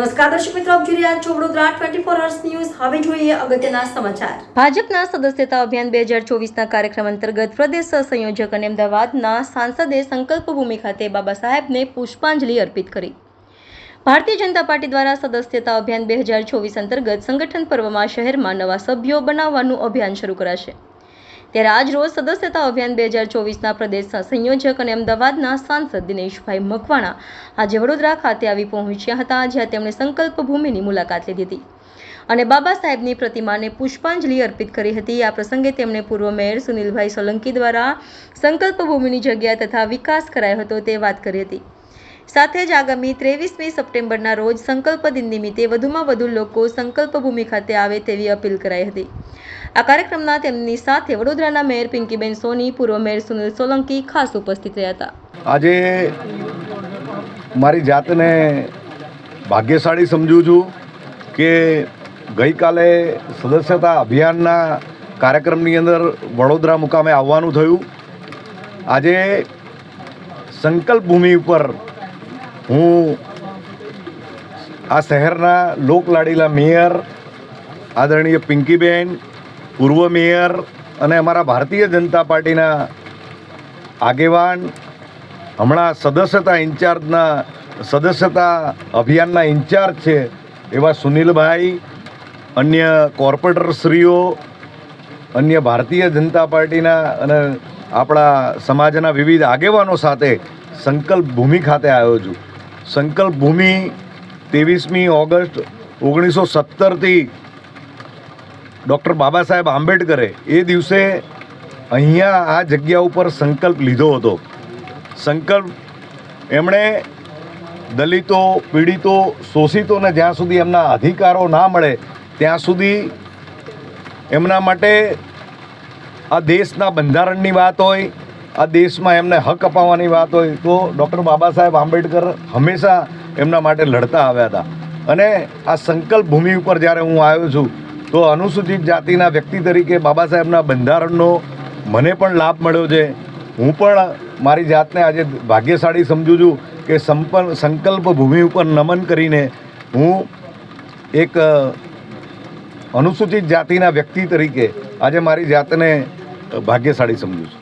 નમસ્કાર, દર્શક મિત્રો, આપ જોઈ રહ્યા છો Vadodara twenty four hours news હવે જોઈએ અગત્યના સમાચાર. ભાજપના સદસ્યતા અભિયાન બે હજાર ચોવીસના કાર્યક્રમ અંતર્ગત પ્રદેશ સંયોજક અને અમદાવાદના સાંસદે સંકલ્પ ભૂમિ ખાતે બાબા સાહેબને પુષ્પાંજલિ અર્પિત કરી. ભારતીય જનતા પાર્ટી દ્વારા સદસ્યતા અભિયાન બે હજાર ચોવીસ અંતર્ગત સંગઠન પર્વમાં શહેરમાં નવા સભ્યો બનાવવાનું અભિયાન શરૂ કરાશે. ત્યારે આજ રોજ સદસ્યતા અભિયાન બે હજાર ચોવીસના પ્રદેશના સંયોજક અને અમદાવાદના સાંસદ દિનેશભાઈ મકવાણા આજે વડોદરા ખાતે આવી પહોંચ્યા હતા, જ્યાં તેમણે સંકલ્પ ભૂમિની મુલાકાત લીધી હતી. અને બાબા સાહેબની પ્રતિમાને પુષ્પાંજલિ અર્પિત કરી હતી. આ પ્રસંગે તેમણે પૂર્વ મેયર સુનિલભાઈ સોલંકી દ્વારા સંકલ્પ ભૂમિની જગ્યા તથા વિકાસ કરાયો હતો તે વાત કરી હતી. સાથે જ આગામી ત્રેવીસમી સપ્ટેમ્બરના રોજ સંકલ્પ દિન નિમિત્તે વધુમાં વધુ લોકો સંકલ્પ ભૂમિ ખાતે આવે તેવી અપીલ કરાઈ હતી. આ કાર્યક્રમના તેમની સાથે વડોદરાના મેયર પિંકીબેન સોની, પૂર્વ મેયર સુનિલ સોલંકી ખાસ ઉપસ્થિત રહ્યા હતા. આજે મારી જાતને ભાગ્યશાળી સમજું છું કે ગઈકાલે સદસ્યતા અભિયાનના કાર્યક્રમની અંદર વડોદરા મુકામે આવવાનું થયું. આજે સંકલ્પ ભૂમિ ઉપર હું આ શહેરના લોકલાડીલા મેયર, આદરણીય પિંકીબેન, પૂર્વ મેયર અને અમારા ભારતીય જનતા પાર્ટીના આગેવાન, હમણાં સદસ્યતા ઇન્ચાર્જના, સદસ્યતા અભિયાનના ઇન્ચાર્જ છે એવા સુનિલભાઈ, અન્ય કોર્પોરેટરશ્રીઓ, અન્ય ભારતીય જનતા પાર્ટીના અને આપણા સમાજના વિવિધ આગેવાનો સાથે સંકલ્પ ભૂમિ ખાતે આવ્યો છું. સંકલ્પ ભૂમિ ત્રેવીસમી ઓગસ્ટ ઓગણીસો સત્તરથી ડૉક્ટર બાબા સાહેબ આંબેડકરે એ દિવસે અહીંયા આ જગ્યા ઉપર સંકલ્પ લીધો હતો. સંકલ્પ એમણે દલિતો, પીડિતો, શોષિતોને જ્યાં સુધી એમના અધિકારો ના મળે, ત્યાં સુધી એમના માટે આ દેશના બંધારણની વાત હોય આ દેશમાં એમને હક અપાવવાની વાત હોય તો ડૉક્ટર બાબા સાહેબ આંબેડકર હંમેશા એમના માટે લડતા આવ્યા હતા. અને આ સંકલ્પ ભૂમિ ઉપર જ્યારે હું આવ્યો છું, તો અનુસૂચિત જાતિના વ્યક્તિ તરીકે બાબા સાહેબના બંધારણનો મને પણ લાભ મળ્યો છે. હું પણ મારી જાતને આજે ભાગ્યશાળી સમજું છું કે સંપન્ન સંકલ્પ ભૂમિ ઉપર નમન કરીને હું એક અનુસૂચિત જાતિના વ્યક્તિ તરીકે આજે મારી જાતને ભાગ્યશાળી સમજું છું.